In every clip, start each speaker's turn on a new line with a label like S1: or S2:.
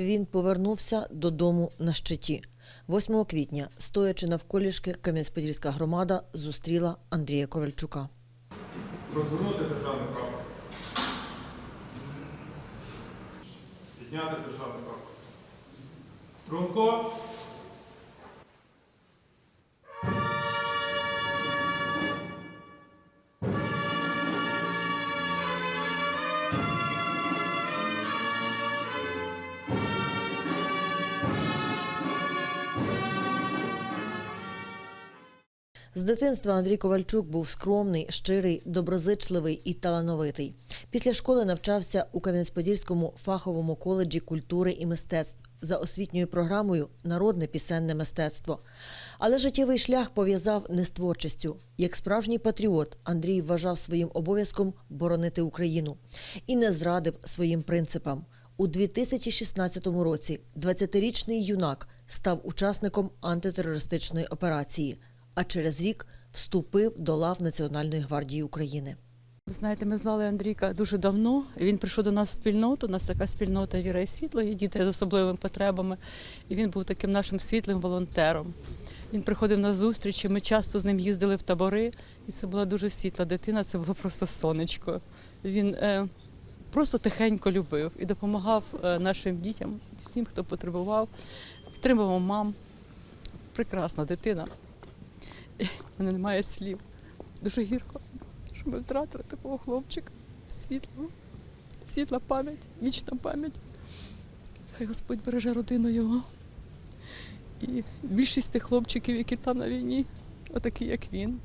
S1: він повернувся додому на щиті. 8 квітня, стоячи навколішки, Кам'янець-Подільська громада зустріла Андрія Ковальчука.
S2: Розвернути державний прапор. Підняти державний прапор. Струнко.
S1: З дитинства Андрій Ковальчук був скромний, щирий, доброзичливий і талановитий. Після школи навчався у Кам'янець-Подільському фаховому коледжі культури і мистецтв за освітньою програмою Народне пісенне мистецтво. Але життєвий шлях пов'язав не з творчістю. Як справжній патріот, Андрій вважав своїм обов'язком боронити Україну і не зрадив своїм принципам. У 2016 році 20-річний юнак став учасником антитерористичної операції, а через рік вступив до лав Національної гвардії України.
S3: Ви знаєте, ми знали Андрійка дуже давно. Він прийшов до нас в спільноту. У нас така спільнота віра і світло, є діти з особливими потребами. І він був таким нашим світлим волонтером. Він приходив на зустрічі, ми часто з ним їздили в табори, і це була дуже світла дитина, це було просто сонечко. Він е, просто тихенько любив і допомагав е, нашим дітям, всім, хто потребував, підтримував мам. Прекрасна дитина. В мене немає слів. Дуже гірко що ми втратили такого хлопчика. Світлого, світла пам'ять, вічна пам'ять. Хай Господь береже родину його. І більшість тих хлопчиків, які там на війні, отакі, як він.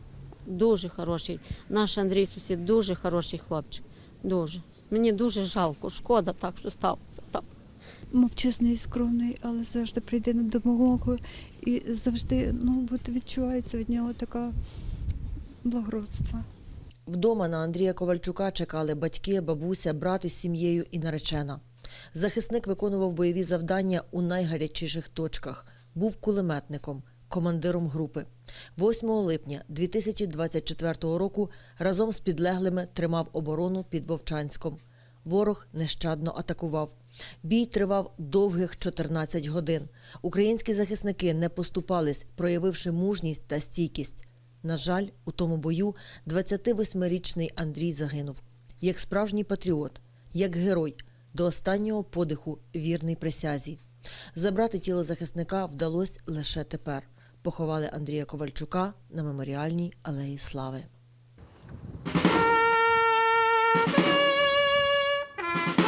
S4: Дуже хороший. Наш Андрій сусід дуже хороший хлопчик. Дуже. Мені дуже жалко, шкода так, що сталося так.
S5: Мовчазний, скромний, але завжди прийде на допомогу і завжди ну, відчувається від нього така благородство.
S1: Вдома на Андрія Ковальчука чекали батьки, бабуся, брат із сім'єю і наречена. Захисник виконував бойові завдання у найгарячіших точках. Був кулеметником, командиром групи. 8 липня 2024 року разом з підлеглими тримав оборону під Вовчанськом. Ворог нещадно атакував. Бій тривав довгих 14 годин. Українські захисники не поступались, проявивши мужність та стійкість. На жаль, у тому бою 28-річний Андрій загинув. Як справжній патріот, як герой, до останнього подиху вірний присязі. Забрати тіло захисника вдалося лише тепер. Поховали Андрія Ковальчука на меморіальній алеї Слави. Thank you.